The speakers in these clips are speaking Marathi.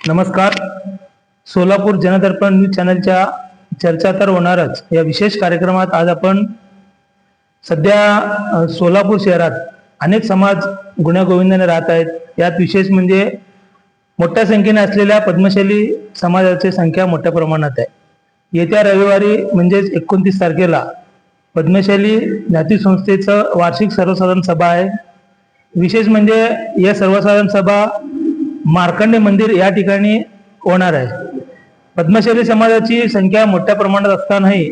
नमस्कार. सोलापूर जनदर्पण न्यूज चॅनलच्या चर्चा तर होणारच. या विशेष कार्यक्रमात आज आपण सध्या सोलापूर शहरात अनेक समाज गुण्यागोविंदाने राहत आहेत. यात विशेष म्हणजे मोठ्या संख्येने असलेल्या पद्मशैली समाजाची संख्या मोठ्या प्रमाणात आहे. येत्या रविवारी म्हणजेच एकोणतीस तारखेला पद्मशैली जाती संस्थेचं वार्षिक सर्वसाधारण सभा आहे. विशेष म्हणजे या सर्वसाधारण सभा मार्कंडे मंदिर या ठिकाणी होणार आहे. पद्मशैली समाजाची संख्या मोठ्या प्रमाणात असतानाही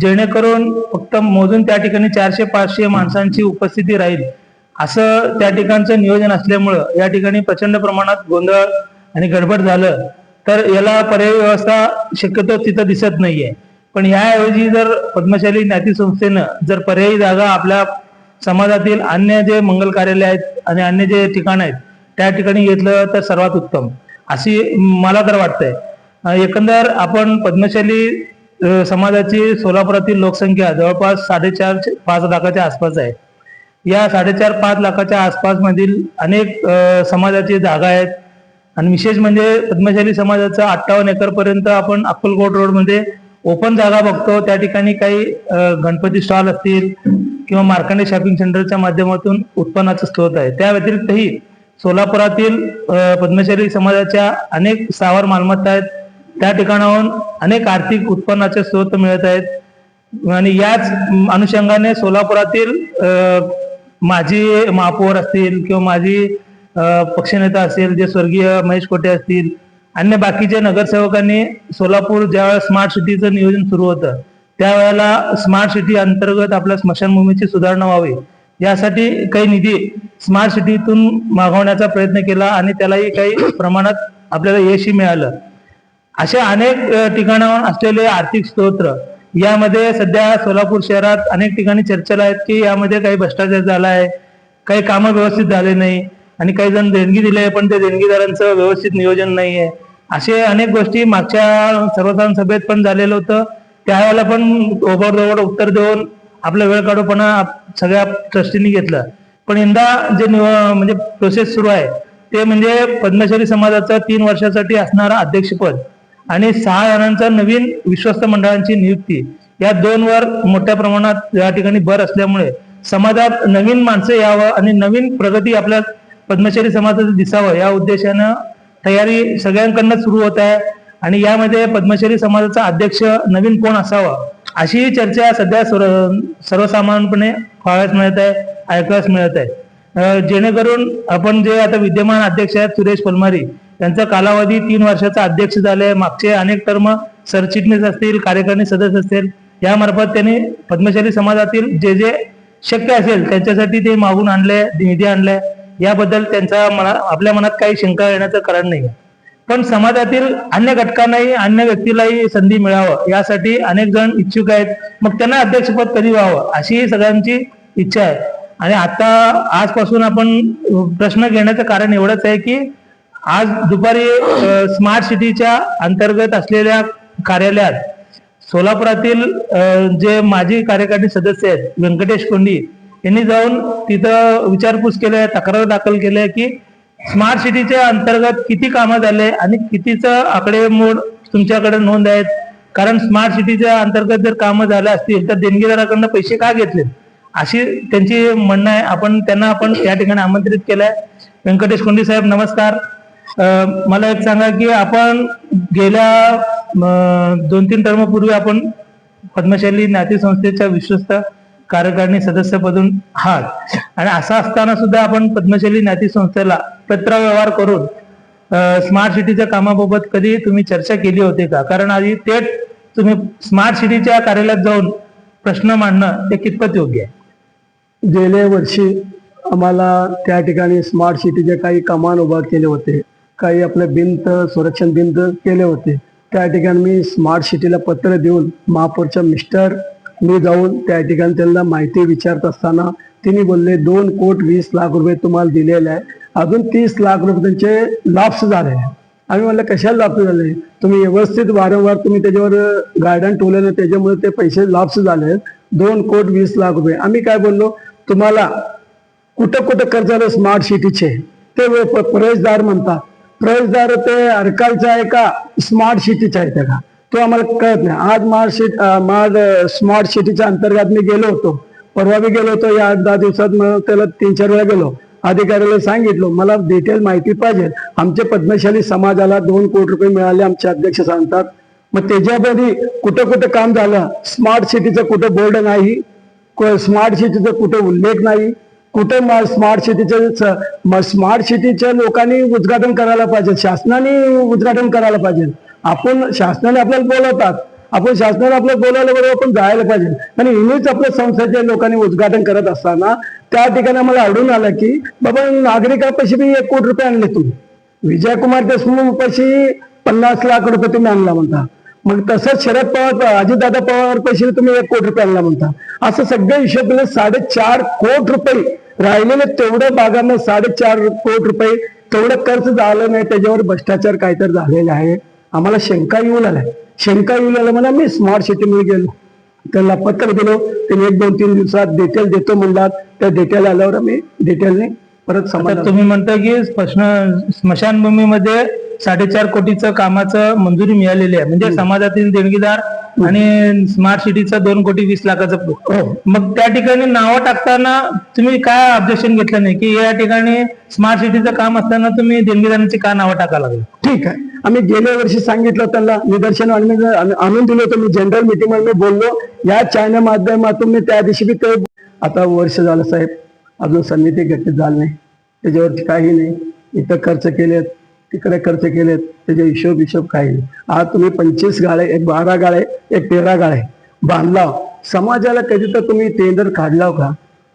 जेणेकरून फक्त मोजून त्या ठिकाणी चारशे पाचशे माणसांची उपस्थिती राहील असं त्या ठिकाणचं नियोजन असल्यामुळं या ठिकाणी प्रचंड प्रमाणात गोंधळ आणि गडबड झालं तर याला पर्यायी व्यवस्था शक्यतो तिथं दिसत नाहीये. पण याऐवजी जर पद्मशाली ज्ञाती संस्थेनं जर पर्यायी जागा आपल्या समाजातील अन्य जे मंगल कार्यालय आहेत आणि अन्य जे ठिकाण आहेत त्या ठिकाणी घेतलं तर सर्वात उत्तम. अशी मला तर वाटतंय. एकंदर आपण पद्मशाली समाजाची सोलापुरातील लोकसंख्या जवळपास साडेचार पाच लाखाच्या आसपास आहे. या साडेचार पाच लाखाच्या आसपासमधील अनेक समाजाची जागा आहेत. आणि विशेष म्हणजे पद्मशाली समाजाचं अठ्ठावन्न एकरपर्यंत आपण अक्कलकोट रोडमध्ये ओपन जागा बघतो. त्या ठिकाणी काही गणपती स्टॉल असतील किंवा मार्कंडे शॉपिंग सेंटरच्या माध्यमातून उत्पन्नाचा स्रोत आहे. त्या व्यतिरिक्तही सोलापुरातील अं, पद्मशाली समाजाच्या अनेक स्थावर मालमत्ता आहेत. त्या ठिकाणाहून अनेक आर्थिक उत्पन्नाचे स्रोत मिळत आहेत. आणि याच अनुषंगाने सोलापुरातील माजी महापौर असतील किंवा माजी पक्षनेता असेल जे स्वर्गीय महेश कोटे असतील अन्य बाकीच्या नगरसेवकांनी सोलापूर ज्यावेळेस स्मार्ट सिटीचं नियोजन सुरू होतं त्यावेळेला स्मार्ट सिटी अंतर्गत आपल्या स्मशानभूमीची सुधारणा व्हावी. यासाठी काही निधी स्मार्ट सिटीतून मागवण्याचा प्रयत्न केला आणि त्यालाही काही प्रमाणात आपल्याला यशही मिळालं. अशा अनेक ठिकाणावर असलेले आर्थिक स्तोत्र यामध्ये सध्या सोलापूर शहरात अनेक ठिकाणी चर्चेला आहेत की यामध्ये काही भ्रष्टाचार झाला आहे काही कामं व्यवस्थित झाले नाही आणि काही जण देणगी दिले पण ते देणगीदारांचं व्यवस्थित नियोजन नाही आहे. असे अनेक गोष्टी मागच्या सर्वसाधारण सभेत पण झालेलं होतं. त्यावेळेला पण ओबडधोबड उत्तर देऊन आपला वेळ काढूपणा सगळ्या ट्रस्टींनी घेतलं. पण यंदा जे म्हणजे प्रोसेस सुरू आहे ते म्हणजे पद्मश्री समाजाचं तीन वर्षासाठी असणारा अध्यक्षपद आणि सहा जणांचा नवीन विश्वस्त मंडळांची नियुक्ती. या दोन वर मोठ्या प्रमाणात या ठिकाणी भर असल्यामुळे समाजात नवीन माणसं यावं आणि नवीन प्रगती आपल्या पद्मश्री समाजाचं दिसावं या उद्देशानं तयारी सगळ्यांकडनं सुरू होत आहे. आणि यामध्ये पद्मश्री समाजाचा अध्यक्ष नवीन कोण असावा अशी चर्चा सध्या सर्व- सर्वसामान्यपणे पाहायला मिळत आहे ऐकायला मिळत आहे. जेणेकरून आपण जे आता विद्यमान अध्यक्ष आहेत सुरेश पलमारी त्यांचा कालावधी तीन वर्षाचा अध्यक्ष झाले मागचे अनेक टर्म सरचिटणीस असतील कार्यकारिणी सदस्य असतील यामार्फत त्यांनी पद्मशाली समाजातील जे जे शक्य असेल त्यांच्यासाठी ते मागून आणले निधी आणले. याबद्दल त्यांचा मना आपल्या मनात काही शंका येण्याचं कारण नाही. पण समाजातील अन्य घटकांनाही अन्य व्यक्तीलाही संधी मिळावं यासाठी अनेक जण इच्छुक आहेत. मग त्यांना अध्यक्षपद कधी व्हावं अशी सगळ्यांची इच्छा आहे. आणि आता आजपासून आपण प्रश्न घेण्याचं कारण एवढंच आहे की आज दुपारी स्मार्ट सिटीच्या अंतर्गत असलेल्या कार्यालयात सोलापुरातील जे माजी कार्यकारिणी सदस्य आहेत व्यंकटेश कोंडी यांनी जाऊन तिथं विचारपूस केली तक्रार दाखल केली आहे की स्मार्ट सिटीच्या अंतर्गत किती कामं झाले आणि कितीचं आकडेमोड तुमच्याकडे नोंद आहेत? कारण स्मार्ट सिटीच्या अंतर्गत जर कामं झालं असतील तर देणगीदाराकडनं पैसे का घेतले? अशी त्यांची म्हणणं आहे. आपण त्यांना आपण या ठिकाणी आमंत्रित केलंय. व्यंकटेश कोंडी साहेब नमस्कार. मला एक सांगा की आपण गेल्या दोन तीन टर्मपूर्वी आपण पद्मशाली ज्ञाती संस्थेच्या विश्वस्त कार्यकारिणी सदस्यपदून आहात. आणि असं असताना सुद्धा आपण पद्मशाली ज्ञाती संस्थेला पत्रव्यवहार करून स्मार्ट सिटीच्या कामाबाबत कधी तुम्ही चर्चा केली होती का? कारण आधी थेट तुम्ही स्मार्ट सिटीच्या कार्यालयात जाऊन प्रश्न मांडणं ते कितपत योग्य आहे? गेल्या वर्षी आम्हाला त्या ठिकाणी स्मार्ट सिटीचे काही कमान उभा केले होते. काही आपले भिंत संरक्षण भिंत केले होते. त्या ठिकाणी मी स्मार्ट सिटीला पत्र देऊन महापौरच्या मिस्टर मी जाऊन त्या ठिकाणी त्यांना माहिती विचारत असताना तिने बोलले दोन कोट वीस लाख रुपये तुम्हाला दिलेले आहे. अजून तीस लाख रुपये त्यांचे लाप्स झाले. आम्ही म्हणलं कशाला लाप्स झाले? तुम्ही व्यवस्थित वारंवार तुम्ही त्याच्यावर गार्डन ठेवलेलं त्याच्यामुळे ते पैसे लाप्स झाले. आहेत. दोन कोट वीस लाख रुपये. आम्ही काय बोललो तुम्हाला कुठं कुठं कर्ज आलं? स्मार्ट सिटीचे ते प्रवेशदार म्हणतात. प्रवेशदार ते अरकालचा आहे का? स्मार्ट सिटीचा आहे का तो आम्हाला कळत नाही. आज मार्ट सिट माझ स्मार्ट सिटीच्या अंतर्गत मी गेलो होतो. परवा मी गेलो होतो. या आठ दहा दिवसात मग त्याला तीन चार वेळा गेलो. अधिकाऱ्याला सांगितलं मला डिटेल माहिती पाहिजे. आमच्या पद्मशाली समाजाला दोन कोटी रुपये मिळाले आमचे अध्यक्ष सांगतात. मग त्याच्यामध्ये कुठं कुठं काम झालं? स्मार्ट सिटीचं कुठं बोर्ड नाही? स्मार्ट सिटीचा कुठं उल्लेख नाही? कुठं स्मार्ट सिटीच्या स्मार्ट सिटीच्या लोकांनी उद्घाटन करायला पाहिजे? शासनाने उद्घाटन करायला पाहिजे? आपण शासनाने आपल्याला बोलवतात. आपण शासनाला आपलं बोलायला बरोबर आपण जायला पाहिजे. आणि नेहमीच आपल्या संस्थेच्या लोकांनी उद्घाटन करत असताना त्या ठिकाणी आम्हाला आढळून आलं की बाबा नागरिकापाशी मी एक कोटी रुपये आणले तुम्ही. विजयकुमार देशमुख पाशी पन्नास लाख रुपये तुम्ही आणला म्हणता. मग तसंच शरद पवार अजितदादा पवार पैसे तुम्ही एक कोटी रुपये आणला म्हणता. असं सगळे हिशोब केले साडेचार कोटी रुपये राहिलेले तेवढ्या भागांना साडेचार कोटी रुपये तेवढं खर्च झालं नाही त्याच्यावर भ्रष्टाचार काहीतरी झालेला आहे. आम्हाला शंका येऊन आलाय. शंका येऊ लागला म्हणा मी स्मार्ट सिटीमध्ये गेलो. त्यांना पत्र दिलो त्यांनी एक दोन तीन दिवसात डिटेल देतो म्हणलात. त्या डिटेल आल्यावर आम्ही डिटेलने परत आता समाज तुम्ही म्हणता की स्मशान स्मशानभूमीमध्ये साडेचार कोटीचं कामाचं मंजुरी मिळालेली आहे. म्हणजे समाजातील देणगीदार आणि स्मार्ट सिटीचा दोन कोटी वीस लाखाचा हो. मग त्या ठिकाणी नावं टाकताना तुम्ही काय ऑब्जेक्शन घेतलं नाही? की या ठिकाणी स्मार्ट सिटीचं काम असताना तुम्ही देणगीदारांची का नावं टाकायला लागली? ठीक आहे. आम्ही गेल्या वर्षी सांगितलं त्यांना निदर्शन आणून दिलं होतं. मी जनरल मीटिंगमध्ये बोललो. या चायना माध्यमातून मी त्या दिवशी बी ते आता वर्ष झालं साहेब. अजून समिती गठीत झाले नाही. त्याच्यावरती काही नाही. इथं खर्च केलेत तिकडे खर्च केलेत त्याचे हिशोब हिशोब काही नाही. आज तुम्ही पंचवीस गाळे एक बारा गाळे एक तेरा गाळे बांधला समाजाला कधी तर तुम्ही टेंडर काढलाव का?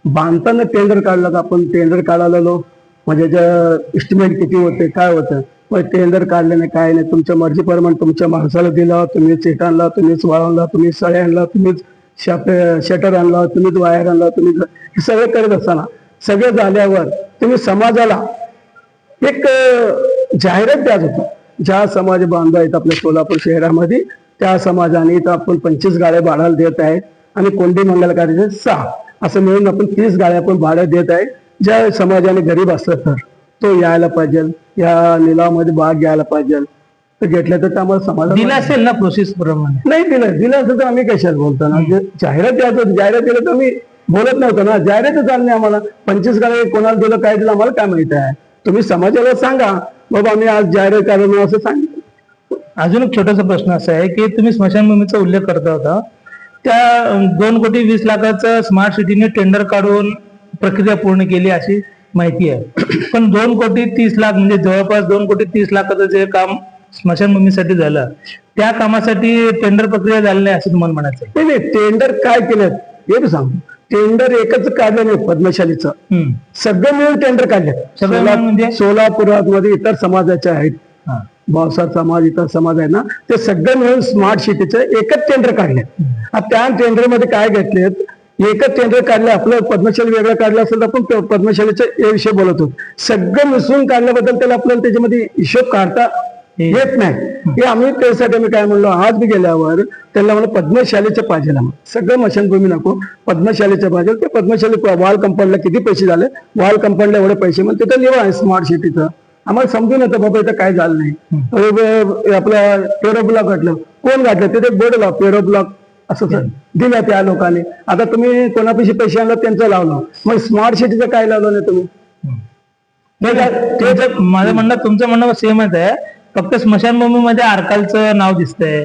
बांधताना टेंडर काढलं का आपण टेंडर काढायला म्हणजे म्हणजे इस्टिमेट किती होते काय होतं? मग टेंडर काढलं नाही काय नाही. तुमच्या मर्जीप्रमाणे तुमच्या माणसाला दिला तुम्हीच सेट आणला तुम्हीच तुम्ही आणला तुम्हीच सळे शटर आणला तुम्हीच वायर आणला तुम्ही हे सगळं करत असताना सगळं झाल्यावर तुम्ही समाजाला एक जाहिरात द्याच होता ज्या समाज बांधव आहेत आपल्या सोलापूर शहरामध्ये त्या समाजाने इथं आपण पंचवीस गाड्या भाड्याला देत आहेत आणि कोंडी मंगल कार्याचे सहा. असं मिळून आपण तीस गाड्या पण भाड्या देत आहे. ज्या समाजाने गरीब असलं तर तो यायला पाहिजे. या निलावामध्ये भाग घ्यायला पाहिजे. तर घेतलं तर आम्हाला समाज दिलं असेल ना प्रोसेस प्रमाणे? नाही दिलं दिलं असं तर आम्ही कशाला बोलतो ना? जे जाहिरात द्यायचं होतं, जाहिरात दिलं तर मी बोलत नव्हतो ना. जाहिरातच आली नाही आम्हाला. पंचवीस गाड्या कोणाला दिलं काय दिलं आम्हाला काय माहिती आहे? तुम्ही समाजाला सांगा बाबा आम्ही आज जाहिरात काढून असं सांगितलं. अजून एक छोटासा प्रश्न असा आहे की तुम्ही स्मशानभूमीचा उल्लेख करता होता. त्या दोन कोटी वीस लाखाचं स्मार्ट सिटीने टेंडर काढून प्रक्रिया पूर्ण केली अशी माहिती आहे. पण दोन कोटी तीस लाख म्हणजे जवळपास दोन कोटी तीस लाखाचं जे काम स्मशानभूमीसाठी झालं. त्या कामासाठी टेंडर प्रक्रिया झाली नाही असं तुम्हाला म्हणायचं. नाही नाही टेंडर काय केलं? हे बी सांगू. टेंडर एकच काढलं नाही पद्मशालीचं. सगळं मिळून टेंडर काढले. सगळं मिळून म्हणजे? सोलापुरात मध्ये इतर समाजाचे आहेत. हा. भावसार समाज इतर समाज आहे ना ते सगळं मिळून स्मार्ट सिटीचे एकच टेंडर काढले. आता त्या टेंडरमध्ये काय घेतलेत? एकच टेंडर काढले आपलं पद्मशाली वेगळं काढलं असेल तर आपण प- पद्मशालीच्या या विषयी बोलत होतो. सगळं मिसळून काढल्याबद्दल त्याला आपल्याला त्याच्यामध्ये हिशोब काढता येत नाही. हे आम्ही त्यासाठी आम्ही काय म्हणलो आज बी गेल्यावर त्यांना मला पद्मशालीचं पाहिजे. सगळं मशानभूमी नको. पद्मशालीचं पाहिजे. ते पद्मशाली वॉल कंपाऊंडला किती पैसे झाले? वॉल कंपाऊंडला एवढे पैसे मग तिथं लिहा आहे स्मार्ट सिटीचं आम्हाला समजून येतं बाबा इथं काय झालं नाही. अरे ब- आपलं पेरो ब्लॉक घातलं. कोण घातलं? तिथे बोर्ड लाव पेरो ब्लॉक असं सर दिलं त्या लोकांनी. आता तुम्ही कोणापाशी पैसे आणला त्यांचं लावलं. मग स्मार्ट सिटीचं काय लावलं नाही तुम्ही? माझं म्हणणं तुमचं म्हणणं सेमच आहे. फक्त स्मशानभूमीमध्ये आरकालचं नाव दिसतंय.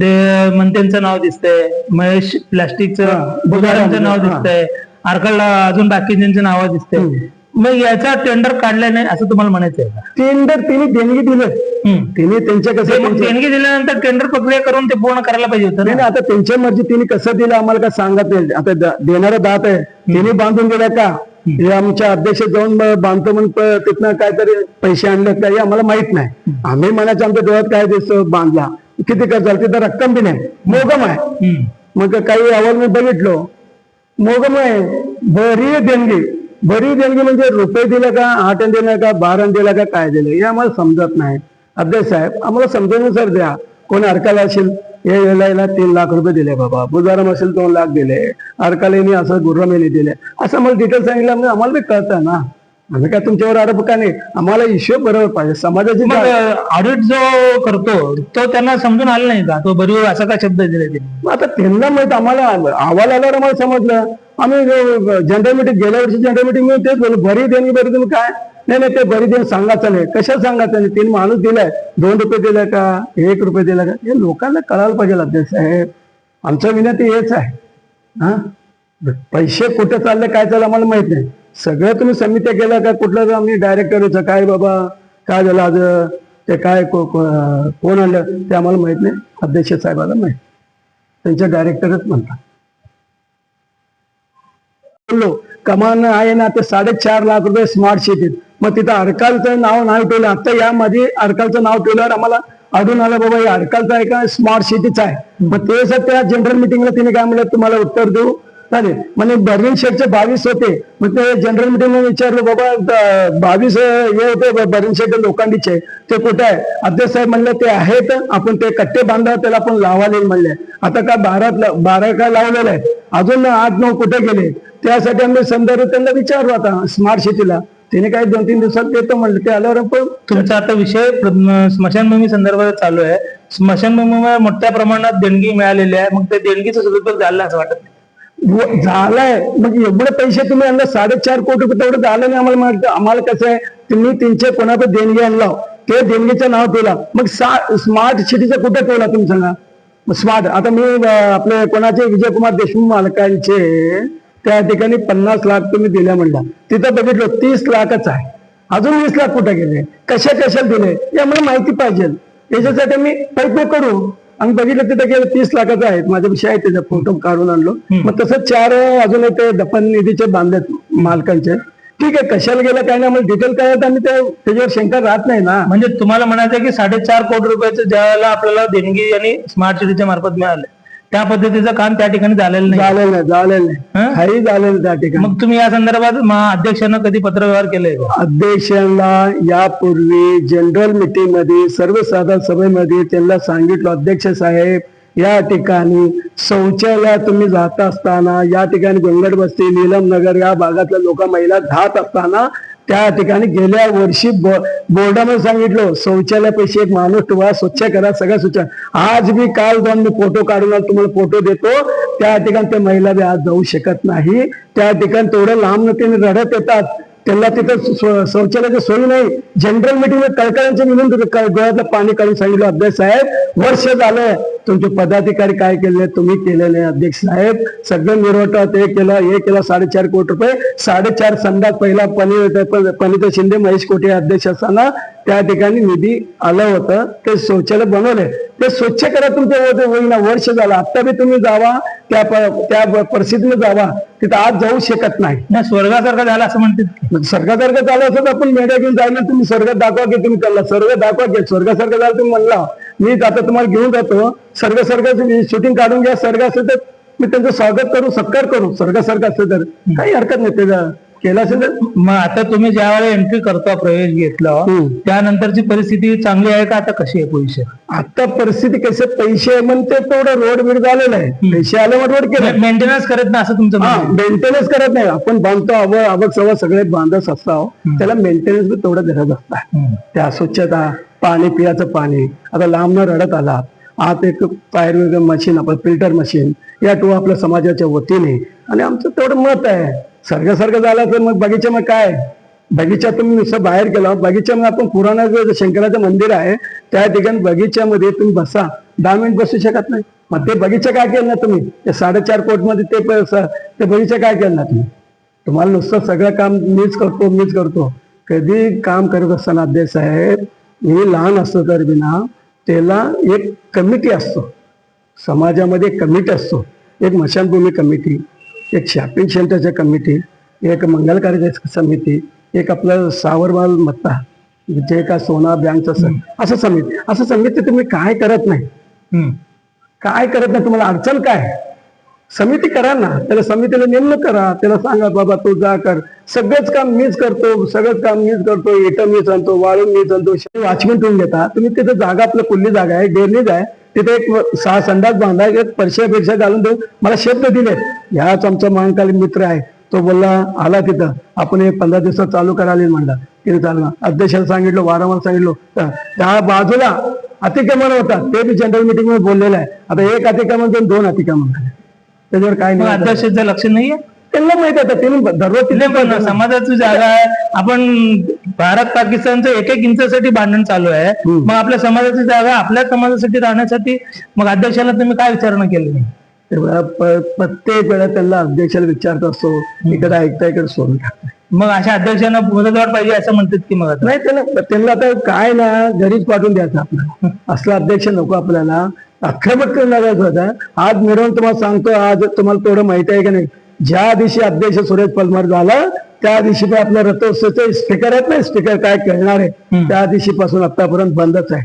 ते मंत्यांचं नाव दिसतंय. महेश प्लास्टिकचं बुधारांचं नाव दिसतंय. आरकालला अजून बाकीच्यांची नावं दिसतंय. मग याचा टेंडर काढलं नाही असं तुम्हाला म्हणायचं आहे टेंडर तिने देणगी दिलं. तिने त्यांच्या कसं देणगी दिल्यानंतर टेंडर प्रक्रिया करून ते पूर्ण करायला पाहिजे होतं नाही आता त्यांच्या मर्जी तिने कसं दिलं आम्हाला काय सांगत नाही. आता देणारा दात आहे. तिने बांधून दिल्या का? हे आमच्या अध्यक्ष जाऊन बांधतो म्हणून तिथनं काहीतरी पैसे आणले का हे आम्हाला माहीत नाही. आम्ही म्हणायचं आमच्या डोळ्यात काय दिसतं? बांधला. किती खर्च झाला? तिथं रक्कम बी नाही. मोगम आहे. मग काही अहवाल मी बघितलो. मोगम आहे. भरीव देणगी. भरीव देणगी म्हणजे रुपये दिले का आठ दिलं का बारा दिलं का काय दिलं? हे आम्हाला समजत नाही. अध्यक्ष साहेब आम्हाला समजूनुसार द्या. कोण अडकाला असेल हे याला तीन लाख रुपये दिले बाबा. बुजाराम असेल दोन लाख दिले. अरकालेनी असं गुर्रमेने दिले. असं मला डिटेल सांगितलं म्हणजे आम्हाला बी कळतं ना. आम्ही काय तुमच्यावर आरोप का नाही? आम्हाला हिशोब बरोबर पाहिजे. समाजाची ऑडिट जो करतो तो त्यांना समजून आला नाही का? तो बरोबर असा काय शब्द दिले आता त्यांना माहीत आम्हाला अहवाल आल्यावर आम्हाला समजलं. आम्ही जनरल मीटिंग गेल्या वर्षी जनरल मीटिंग तेच बोललो. भरी देणी बरी तुम्ही काय? नाही नाही ते बरी देऊन सांगायचं नाही कशा सांगायचं नाही तीन माणूस दिलाय. दोन रुपये दिलाय का? एक रुपये दिला का? हे लोकांना कळायला पाहिजे अध्यक्ष साहेब. आमचं विनंती हेच आहे. हा? पैसे कुठे चालले काय चाललं आम्हाला माहीत नाही. सगळं तुम्ही समित्या केल्या का? कुठलं आम्ही डायरेक्टर काय बाबा? काय झालं आज? ते काय कोण आणलं? ते आम्हाला माहीत नाही. अध्यक्ष साहेबाला माहीत त्यांच्या डायरेक्टरच म्हणतात. बोललो कमान आहे ना ते साडेचार लाख रुपये स्मार्ट सिटीत मग तिथं अडकालचं नाव नाही ठेवलं. आता यामध्ये अडकालचं नाव ठेवल्यावर आम्हाला आढळून आलं बाबा हे अडकालचं आहे का? स्मार्ट सिटीच आहे. मग ते सर त्या जनरल मिटिंगला तिने काय म्हणलं तुम्हाला उत्तर देऊ. चालेल. म्हणजे बर्लिन शेटचे बावीस होते. मग ते जनरल मिटिंगला विचारलं बाबा बावीस हे होते बर्लिन शेट लोखंडीचे ते कुठे आहे? अध्यक्ष साहेब म्हणले ते आहेत. आपण ते कट्टे बांधा त्याला आपण लावाले म्हणले. आता का बारात बारा काय लावलेलं आहे? अजून आठ नऊ कुठे गेले? त्यासाठी आम्ही संदर्भ त्यांना विचारलो आता स्मार्ट सिटीला तिने काही दोन तीन दिवसात देतो म्हणलं ते आल्यावर आपण तुमचा आता विषय स्मशानभूमी संदर्भात चालू आहे. स्मशानभूमीवर मोठ्या प्रमाणात देणगी मिळालेली आहे. मग त्या देणगीचं सदुपयोग झालं असं वाटत नाही. झालंय. मग एवढे पैसे तुम्ही आणलं साडेचार कोटी रुपये तेवढं झालं नाही आम्हाला माहिती आम्हाला कसं आहे तुम्ही तीनशे कोणाकडे देणगी आणला ते देणगीचं नाव ठेवला. मग स्मार्ट सिटीचं कुठे ठेवला तुम्ही सांगा? स्मार्ट आता मी आपले कोणाचे? विजयकुमार देशमुख मालकांचे. त्या ठिकाणी पन्नास लाख तुम्ही दिल्या म्हणला. तिथं बघितलं तीस लाखच आहे. अजून वीस लाख कुठे गेले? कशा कशाला दिले? आम्हाला माहिती पाहिजे. याच्यासाठी आम्ही प्रयत्न करू. आणि बघितलं तिथे गेलं तीस लाखाचं आहेत. माझ्यापेक्षा आहे त्याचा फोटो काढून आणलो. मग तसं चार अजून ते दफन निधीचे बांधलेत मालकांचे. ठीक आहे कशाला गेलं काय नाही डिटेल काय आणि ते त्याच्यावर शंका राहत नाही ना. म्हणजे तुम्हाला म्हणायचं की साडेचार कोटी रुपयाचं ज्यावेळेला आपल्याला देणगी आणि स्मार्ट सिटीच्या मार्फत मिळालं त्या पद्धतीचं काम त्या ठिकाणी झालेलं नाही. झालेलं नाही झालेलं नाही. हं? झालेलं त्या ठिकाणी. मग तुम्ही या संदर्भात महा अध्यक्षांना कधी पत्रव्यवहार केलंय का अध्यक्षांना यापूर्वी जनरल मीटिंगमध्ये सर्वसाधारण सभेमध्ये त्यांना सांगितलं अध्यक्ष साहेब या ठिकाणी शौचालय तुम्ही जात असताना या ठिकाणी गोंगड बस्ती नीलम नगर या भागातल्या लोक महिला जात असताना त्या ठिकाणी गेल्या वर्षी बो- बोर्डामध्ये सांगितलं शौचालय पैसे एक माणूस ठेवा स्वच्छ करा सगळं स्वच्छ. आज मी काल जाऊन मी फोटो काढून तुम्हाला फोटो देतो. त्या ठिकाणी त्या महिला बी आज जाऊ शकत नाही. त्या ठिकाणी तेवढं लांब तिने रडत येतात. त्यांना तिथं शौचालयाची सोय नाही. जनरल मीटिंग कळकळ्यांचे मिळून डोळ्यातलं पाणी काढून सांगितलं अध्यक्ष साहेब वर्ष झालं तुमचे पदाधिकारी काय केले? तुम्ही केलेले अध्यक्ष साहेब. सगळं मिरवटा ते केलं हे केलं साडेचार कोटी रुपये. साडेचार संडास पहिला पनी पनिता शिंदे महेश कोटे अध्यक्ष असताना त्या ठिकाणी निधी आलं होतं ते शौचालय बनवले. ते स्वच्छ करा तुमच्या होईना वर्ष झालं. आता बी तुम्ही जावा त्या त्या परिस्थितीने जावा. तिथं आज जाऊ शकत नाही. स्वर्गासारखं झालं असं म्हणतात मग स्वर्गासारखं झालं असं तर आपण मेढ्या घेऊन जायला तुम्ही स्वर्ग दाखवा की तुम्ही त्याला स्वर्ग दाखवा की स्वर्गासारखं झालं तुम्ही म्हणला. मी आता तुम्हाला घेऊन जातो. स्वर्गासारखं शूटिंग काढून घ्या. स्वर्ग असेल तर मी त्यांचं स्वागत करू सत्कार करू. स्वर्गासारखं असेल तर काही हरकत नाही त्याचं. केलं असेल तर मग आता तुम्ही ज्या वेळेला एंट्री करता प्रवेश घेतला. त्यानंतरची परिस्थिती चांगली आहे का? आता कशी आहे पोझिशन आता परिस्थिती कसे पैसे म्हणते तेवढं रोड बीड झालेलं आहे. पैसे आल्यावर रोड केलं. मेंटेनन्स करत नाही असं तुमचं म्हणणं आहे. मेंटेनन्स करत नाही. आपण बांधतो आवड आवक सवय सगळे बांधत असतो त्याला मेंटेनन्स बी तेवढं गरज असतात हम्म. त्या स्वच्छता पाणी पियाचं पाणी. आता लांबनं रडत आला आत एक आयुर्वेद मशीन आपण फिल्टर मशीन या टू आपल्या समाजाच्या वतीने. आणि आमचं तेवढं मत आहे. सारखं झालं तर मग बगीचा मग काय? बगीचा तुम्ही नुसतं बाहेर गेलो बगीच्यामध्ये आपण पुराणाचं शंकराचं मंदिर आहे त्या ठिकाणी बगीच्यामध्ये तुम्ही बसा. दहा मिनिट बसू शकत नाही. मग ते बगीचा काय केलं ना तुम्ही? ते साडेचार कोटमध्ये ते ते बगीचा काय केलं ना तुम्ही? तुम्हाला नुसतं सगळं काम मीच करतो मीच करतो. कधी काम करत असताना अध्यक्ष साहेब मी लहान असतो तर बिना त्याला एक कमिटी असतो. समाजामध्ये एक कमिटी असतो. एक मशानभूमी कमिटी. एक शॉपिंग सेंटरच्या कमिटी एक मंगल कार्याची समिती एक आपलं सावरमाल मत्ता जे का सोना बँकचं असं असं समिती. असं समिती तुम्ही काय करत नाही. काय करत नाही? तुम्हाला अडचण काय? समिती करा ना. त्याला समितीला नेमणूक करा. त्याला सांगा बाबा तू जा कर. सगळंच काम मीच करतो. सगळंच काम मीच करतो. इटं मीच आणतो वाळून मीच आणतो. वॉचमॅन ठेवून घेता. तुम्ही तिथे जागा आपलं कुल्ली जागा आहे डेरनीज आहे. तिथे एक सहा संडास बांधा एक परशा बिरशा घालून देऊ मला शब्द दिले. ह्याच आमचा महाकाली मित्र आहे. तो बोलला आला तिथं. आपण एक पंधरा दिवसात चालू करायला म्हणला. तिने चालू अध्यक्षाला सांगितलं वारंवार सांगितलं तर त्या बाजूला अतिक्रमण होता ते बी जनरल मिटिंगमध्ये बोललेलं आहे. आता एक अतिक्रमण करून दोन अतिक्रमण झाले. त्याच्यावर काय नाही अध्यक्षाचं लक्ष नाहीये? त्यांना माहीत आहे त्यांनी दररोज तिथे पण समाजाची जागा आहे. आपण भारत पाकिस्तानचं एक एक इंचासाठी भांडण चालू आहे. मग आपल्या समाजाची जागा आपल्या समाजासाठी राहण्यासाठी मग अध्यक्षाला तुम्ही काय विचारणा केली? नाही प्रत्येक वेळा त्यांना अध्यक्षाला विचारत असतो इकडे ऐकता इकडे सोडून टाकताय. मग अशा अध्यक्षांना मुदतवाढ पाहिजे असं म्हणतात की मग आता? नाही त्यांना त्यांना आता काय ना घरीच पाठवून द्यायचं आपल्याला. असला अध्यक्ष नको आपल्याला. आक्रमक करणारा होता. आज मिळवून तुम्हाला सांगतो आज तुम्हाला तेवढं माहिती आहे का नाही? ज्या दिवशी अध्यक्ष सुरेश पलमार झाला त्या दिवशी पण आपल्या रथोत्सवचे स्पीकर आहेत ना स्पीकर काय कळणार आहे. त्या दिवशीपासून आतापर्यंत बंदच आहे.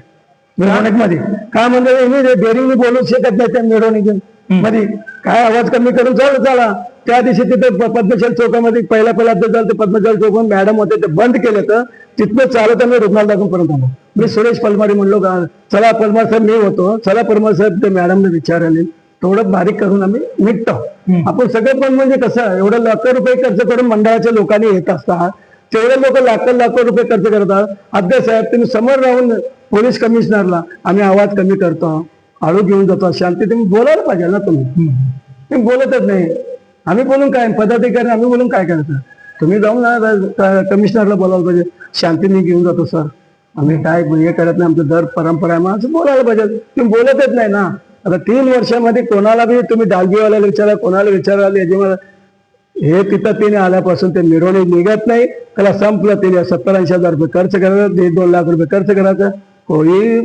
मिरवणूकमध्ये काय म्हणजे डेअरिंगने बोलू शकत नाही त्या मिरवणुकीत. मध्ये काय आवाज कमी करून चालू चला. त्या दिवशी तिथे पद्मशाली चौकामध्ये पहिला पहिला अध्यक्ष झाला ते पद्मशाली चौकात मॅडम होते ते बंद केलं तर तिथनं चालत आम्ही रुग्णाला लागून पर्यंत आलो. मी सुरेश पलमारी म्हणलो का चला पलमार साहेब मी होतो. चला पलमार साहेब ते मॅडमने विचारले. थोडं बारीक करून आम्ही निघतो. आपण सगळं पण म्हणजे कसं एवढं लाखो रुपये खर्च करून मंडळाच्या लोकांनी येत असतात. तेवढे लोक लाखो लाखो रुपये खर्च करतात अध्यक्ष साहेब तुम्ही समोर राहून पोलीस कमिशनरला आम्ही आवाज कमी करतो. आळू घेऊन जातो. शांती तुम्ही बोलायला पाहिजे ना तुम्ही. तुम्ही बोलतच नाही. आम्ही बोलून काय? पदाधिकारी आम्ही बोलून काय करायचं तुम्ही जाऊन ना कमिशनरला बोलायला पाहिजे. शांतीने घेऊन जातो सर. आम्ही काय हे करत नाही. आमचं दर परंपरा आहे. मग असं बोलायला पाहिजे. तुम्ही बोलतच नाही ना. आता तीन वर्षामध्ये कोणाला बी तुम्ही डालबीवाल्याला विचारा कोणाला विचारायला यजमान हे तिथं तिने आल्यापासून ते मिरवणूक निघत नाही. त्याला संपलं तिने. सत्तर ऐंशी हजार रुपये खर्च करायचं दीड दोन लाख रुपये खर्च करायचं. कोणी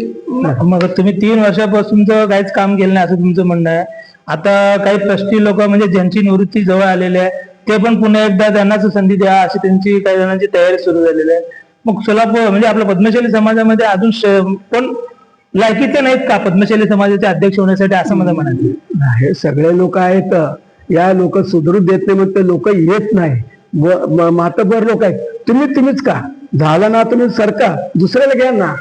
मग तुम्ही तीन वर्षापासून काहीच काम केलं नाही असं तुमचं म्हणणं आहे. आता काही ट्रस्टी लोक म्हणजे ज्यांची निवृत्ती जवळ आलेली आहे ते पण पुन्हा एकदा त्यांनाच संधी द्या अशी त्यांची काही जणांची तयारी सुरू झालेली आहे. मग सोलापूर म्हणजे आपल्या पद्मशाली समाजामध्ये अजून श- कोण लायकीचे नाहीत का? पद्मशैली समाजाचे अध्यक्ष होण्यासाठी असं मला म्हणायचं नाही सगळे लोक आहेत. या लोक सुधरू देत नाही मग ते लोक येत नाही. व- मातबर लोक आहेत. तुम्ही तुम्हीच का? झाला ना तुम्ही सरका. दुसऱ्याला घ्या ना.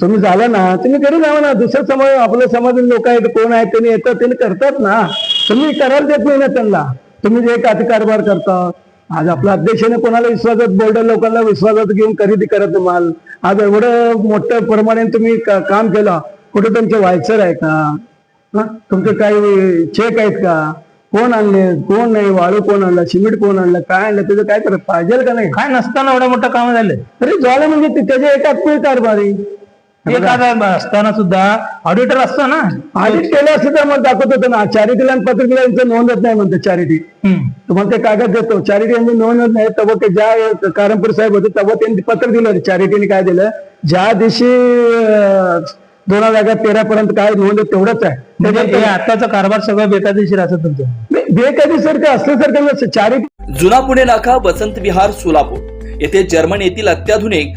तुम्ही झाला ना. तुम्ही घरी जावा ना. दुसरा समाज आपल्या समाजातील लोक आहेत. कोण आहेत त्यांनी येतात त्यांनी करतात ना. तुम्ही करायला देत नाही ना त्यांना. तुम्ही जे एक कारभार करता. आज आपल्या अध्यक्षाने कोणाला विश्वासात बोर्ड लोकांना विश्वासात घेऊन खरेदी करत माल. आज एवढं मोठ्या प्रमाणे तुम्ही काम केलं. कुठे तुमचे व्हायचर आहे का? तुमचे काही चेक आहेत का? कोण आणले? कोण नाही? वाळू कोण आणला? सिमेंट कोण आणलं? काय आणलं? त्याचं काय करत पाहिजे का नाही? काय नसताना एवढं मोठं काम झालं. तरी झालं म्हणजे त्याच्या एकात्मिक कारभारी. एखादा असताना सुद्धा ऑडिटर असतो ना? आधीच केलं असतं तर मग दाखवत होतं ना चॅरिटीला आणि पत्रिकेला यांचं नोंदच नाही म्हणते चॅरिटी. तुम्हाला ते कागद देतो चॅरिटी यांची नोंदच नाही. तेव्हा ते ज्या कारंपूर साहेब होते तेव्हा त्यांनी पत्र दिलं चॅरिटीने काय दिलं? ज्या दिवशी दोन हजार तेरा पर्यंत काय नोंद तेवढंच आहे. म्हणजे हे आताचं कारभार सगळं बेकायदेशीर असं तुमचं. बेकायदेसारखं असल्यासारखं चॅरिटी जुना पुणे नाका वसंत विहार सोलापूर. येथे जर्मन येथील अत्याधुनिक